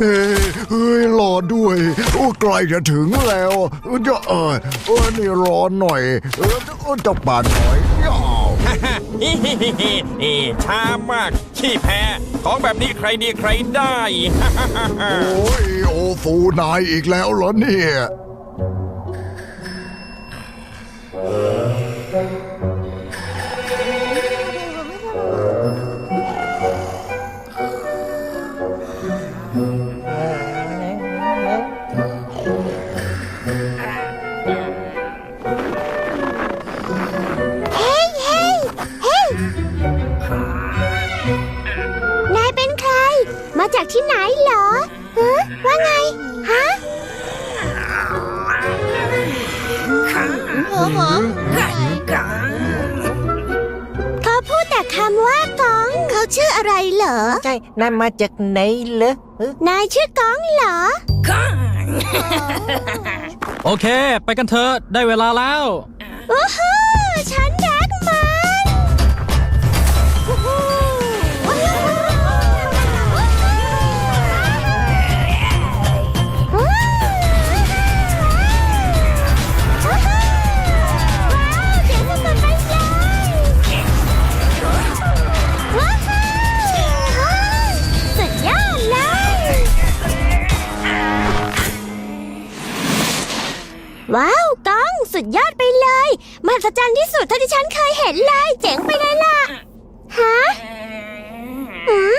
เฮ้ยรอด้วยโอ้ใกล้จะถึงแล้วจะเออเออนี่รอหน่อย เออจะป่านหน่อยย่าวฮิฮิฮิฮิฮิช้ามาก ขี้แพ้ ของแบบนี้ใครดีใครได้ โอ้ยโอฟูนายอีกแล้วเหรอเนี่ย เขาชื่ออะไรเหรอ ใช่นายมาจากไหนเหรอเอ้อนายชื่อกองเหรอ โอเค ไปกันเถอะได้เวลาแล้ว โอ้โหฉันรัก มหัศจรรย์ที่สุดเท่าที่ฉันเคยเห็นเลย เจ๋งไปเลยล่ะ ฮะหือ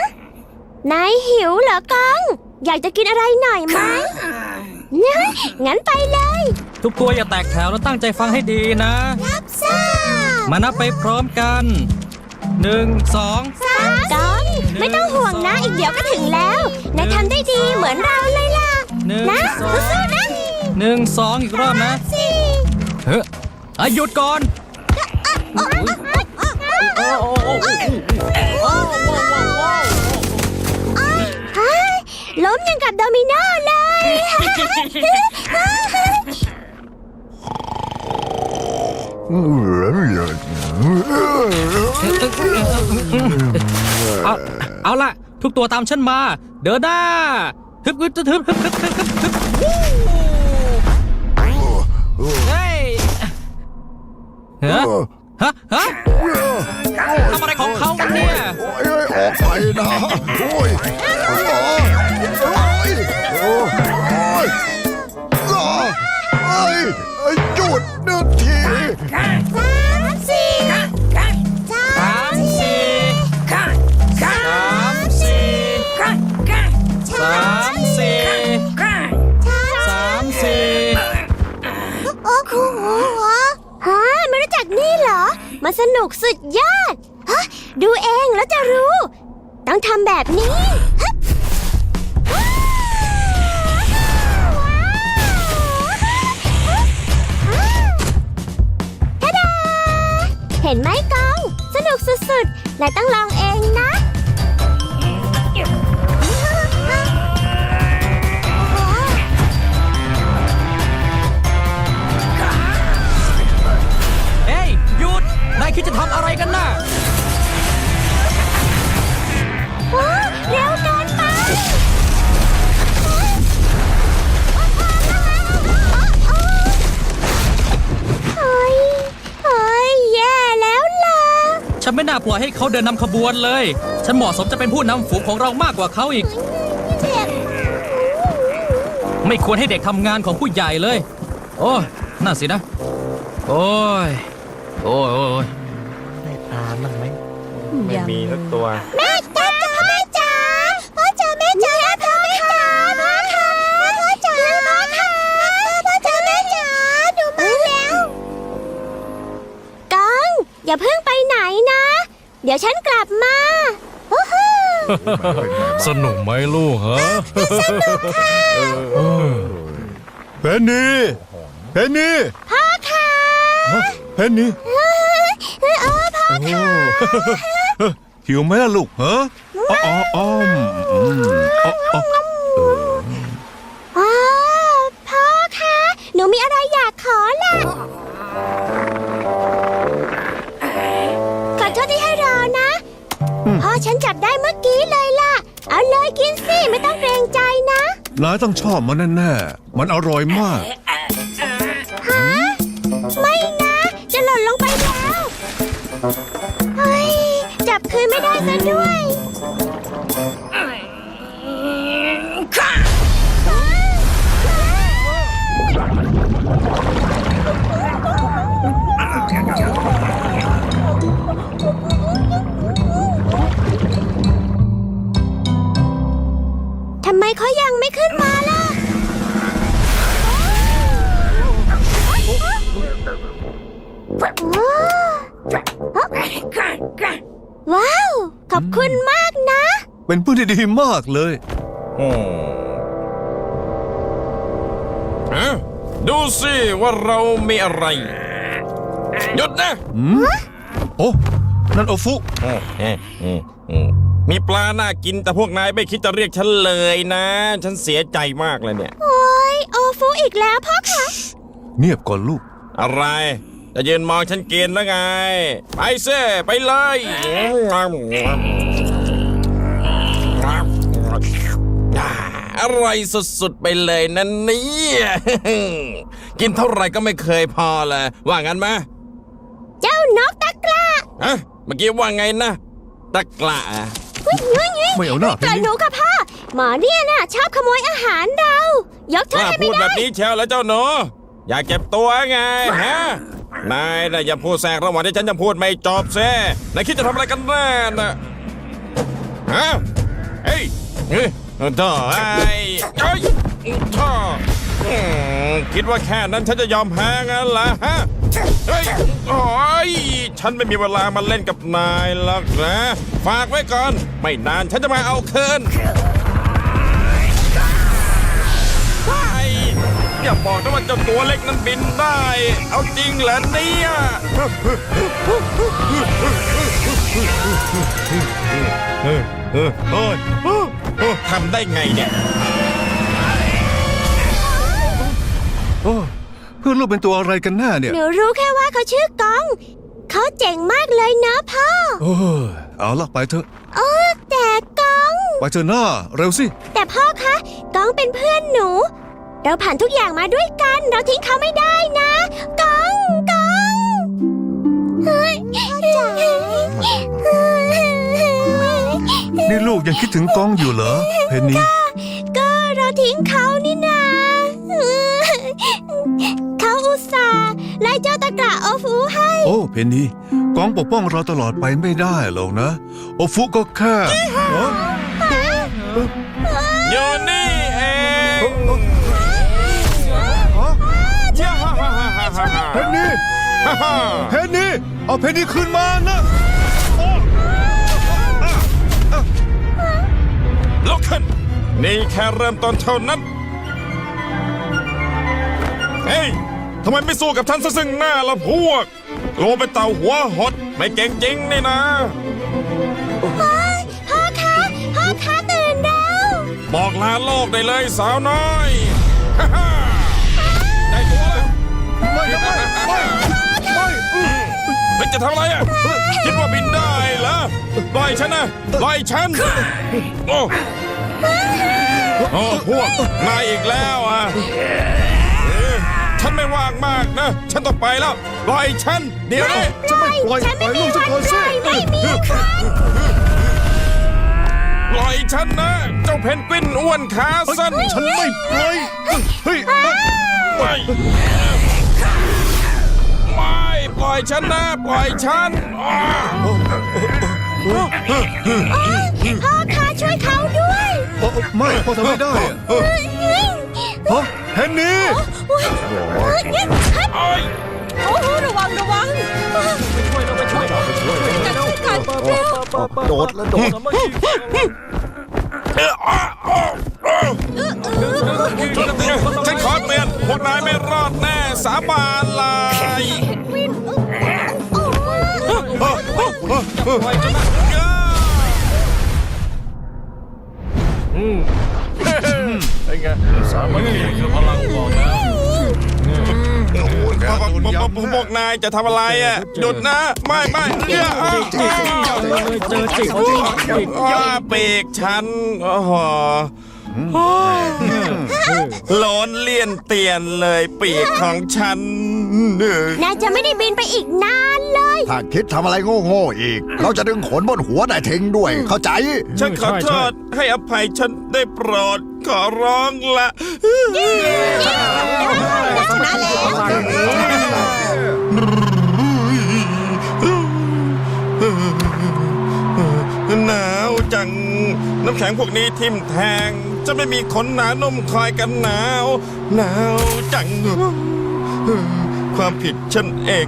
นายหิวเหรอกล้องอยากจะกินอะไรหน่อยไหมเนี่ยงั้นไปเลยทุกตัวอย่าแตกแถวแล้วตั้งใจฟังให้ดีนะ รับทราบมานับไปพร้อมกันหนึ่งสองสามกล้องไม่ต้องห่วงนะอีกเดี๋ยวก็ถึงแล้วนายทำได้ดีเหมือนเราเลยล่ะหนึ่งนะสองสู้ๆนะหนึ่งสองอีกรอบนะสี่เฮ้ยอะหยุดก่อนเฮ้ย ล้มยังกับโดมิโนเลย เอาเอาละทุกตัวตามฉันมา เดินหน้าฮึบฮึบฮึบฮึบฮึบฮึบฮึบเฮ้ยฮะ ฮะฮะทำอะไรของเขากันเนี่ยโอ้ยออกไปนะโอ้ยโอ้ยโอ้ยโอ้ยโอ้ยไอ้จุดหนึ่งทีสามสี่สามสี่สามสี่สามสี่สามสี่โอ้โหฮะ จากนี่เหรอ มันสนุกสุดยอดฮะดูเองแล้วจะรู้ ต้องทำแบบนี้ฮะเห็นไหมกอง สนุกสุดๆนายต้องลองเองนะ คิดจะทำอะไรกันน่ะโอ้เร็วเกินไปเฮ้ยเฮ้ยแย่แล้วล่ะ ฉันไม่น่าปล่อยให้เขาเดินนำขบวนเลย ฉันเหมาะสมจะเป็นผู้นำฝูงของเรามากกว่าเขาอีก เจ็บไม่ควรให้เด็กทำงานของผู้ใหญ่เลย โอ้ยน่าสินะ โอ้ย โอ้ยโอ้ยโอ้ย ได้ปลาบ้างไหมไม่มีสักตัว แม่จ๋าแม่จ๋าพ่อจ๋าแม่จ๋าพ่อแม่จ๋าพ่อค่ะพ่อจ๋าพ่อค่ะพ่อจ๋าแม่จ๋าหนูมาแล้วกังอย่าเพิ่งไปไหนนะ เดี๋ยวฉันกลับมาโอ้โหสนุกไหมลูกฮะเพนนี่เพนนี่พ่อค่ะเพนนี่เอ้ยเอ้ยพ่อค่ะหิวไหมล่ะลูกฮะอ๋ออ๋ออ๋ออืมอ๋ออ๋ออ๋อพ่อคะ หนูมีอะไรอยากขอล่ะ ขอโทษที่ให้รอนะ พ่อฉันจับได้เมื่อกี้เลยล่ะ เอาเลยกินสิ ไม่ต้องเกรงใจนะ นายต้องชอบมันแน่ๆมันอร่อยมาก ขอบคุณมากนะ เป็นเพื่อนที่ดีมากเลยอืมฮะดูสิว่าเรามีอะไร หยุดนะโอ้ นั่นโอฟุอืมอืมอืมอืมมีปลาน่ากินแต่พวกนายไม่คิดจะเรียกฉันเลยนะ ฉันเสียใจมากเลยเนี่ย โอ้ยโอฟูอีกแล้วพ่อคะ เงียบก่อนลูก อะไร จะยืนมองฉันกินแล้วไง ไปเซ่ไปเลยอร่อยสุดๆไปเลยนั่นเนี่ยกินเท่าไหร่ก็ไม่เคยพอเลยว่างั้นไหมเจ้านกตะกร้าฮะเมื่อกี้ว่าไงนะตะกละอะหุ้ยยุ้ยยุ้ยไม่เอาหน้าเกิดเพนนี่หนูค่ะพ่อหมอเนี่ยน่ะชอบขโมยอาหารเรา ยกโทกษล้าให้พูไม่ดแบได้บนี้เชียวแล้วเจ้าหนูอยากเจ็บตัวไงฮะ นายนะอย่าพูดแทรกระหว่างที่ฉันจะพูดไม่จบเซ่นายคิดจะทำอะไรกันแน่น่ะฮะเฮ้ยเฮ้ยท่อไอ้เอ้ยท่ออืมคิดว่าแค่นั้นฉันจะยอมแพ้งั้นเหรอฮะเฮ้ยโอ้ยฉันไม่มีเวลามาเล่นกับนายหรอกนะ ฝากไว้ก่อน ไม่นานฉันจะมาเอาคืน อย่าบอกนะว่าเจ้าตัวเล็กนั้นบินได้ เอาจริงเหรอเนี่ยทำได้ไงเนี่ยโอ้เพื่อนลูกเป็นตัวอะไรกันแน่เนี่ย หนูรู้แค่ว่าเขาชื่อกอง เขาเจ๋งมากเลยนะพ่อ โอ้เอาละไปเถอะเออแต่กอง ไปเถอะหน้าเร็วสิ แต่พ่อคะกองเป็นเพื่อนหนู เราผ่านทุกอย่างมาด้วยกัน เราทิ้งเขาไม่ได้นะกองกองเฮ้ยจ๋านี่ลูกยังคิดถึงกองอยู่เหรอ เพนนี ก็เราทิ้งเขานี่นาเขาอุตส่าห์ไล่เจ้าตะกระโอฟูให้ โอ้ เพนนีกองปกป้องเราตลอดไปไม่ได้หรอกนะ โอฟุก็แค่เอ้ เพนนีฮ่าฮ่าเพนนีเอาเพนนีคืนมานะลุกขึ้นนี่แค่เริ่มต้นเท่านั้นเฮ้ยทำไมไม่สู้กับฉันซะซึ่งหน้าละพวกโลเป็นเต่าหัวหด ไม่เก่งจริงนี่นะพ่อคะพ่อคะตื่นแล้ว บอกลาโลกได้เลยสาวน้อยฮ่า เฮ้ยจะทำอะไรอะคิดว่าบินได้เหรอปล่อยฉันนะปล่อยฉันโอ้โอ้พวกนายอีกแล้วอะเอ้ยฉันไม่ว่างมากนะ ฉันต้องไปแล้วปล่อยฉัน เดี๋ยวนี้จะไม่ปล่อยปล่อยลูกฉันก่อนสิไม่มีปล่อยฉันนะ เจ้าเพนกวินอ้วนขาสั้นฉันไม่ปล่อยเฮ้ยไม่ไม่ ปล่อยฉันนะ ปล่อยฉันพ่อคะช่วยเขาด้วยไม่พ่อทำไม่ได้ฮะเพนนีโอ้ยโอ้โหระวังระวังโดดแล้วโดดฉันขอเตือนพวกนายไม่รอดแน่ สาบานเลยพวกนายจะทำอะไรอะหยุดนะ ไม่ไม่เอ้ยอ้าวอ้าวเจอจิกอ้าวปีกฉันโอ้ โหร้อนเลี่ยนเตียนเลยปีกของฉัน นายจะไม่ได้บินไปอีกนานเลย ถ้าคิดทำอะไรโง่ๆอีก เราจะดึงขนบนหัวนายทิ้งด้วย เข้าใจ ฉันขอโทษให้อภัยฉันได้โปรดขอร้องละ ชนะแล้ว หนาวจัง น้ำแข็งพวกนี้ทิ่มแทง จะไม่มีขนหนานุ่มคอยกันหนาว หนาวจัง ความผิดฉันเอง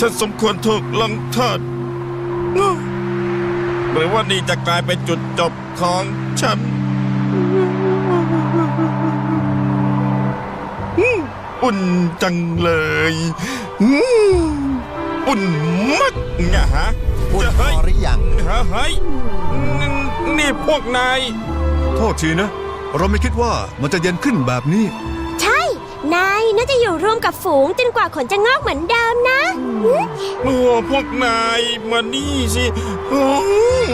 ฉันสมควรถูกลงโทษหรือว่านี่จะกลายเป็นจุดจบของฉันอุ่นจังเลยอืมอุ่นมักเนี่ยฮะพูดจะพอเฮ้ยหรือยังเฮ้ยนี่นี่พวกนาย โทษทีนะ เราไม่คิดว่ามันจะเย็นขึ้นแบบนี้ ใช่ นายน่าจะอยู่รวมกับฝูงจนกว่าขนจะงอกเหมือนเดิมนะโอ้พวกนายมานี่สิโอ้ย